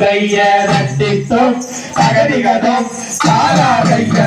கைய ரட்டித்தோம் சகதிகதோம் சாரா கைய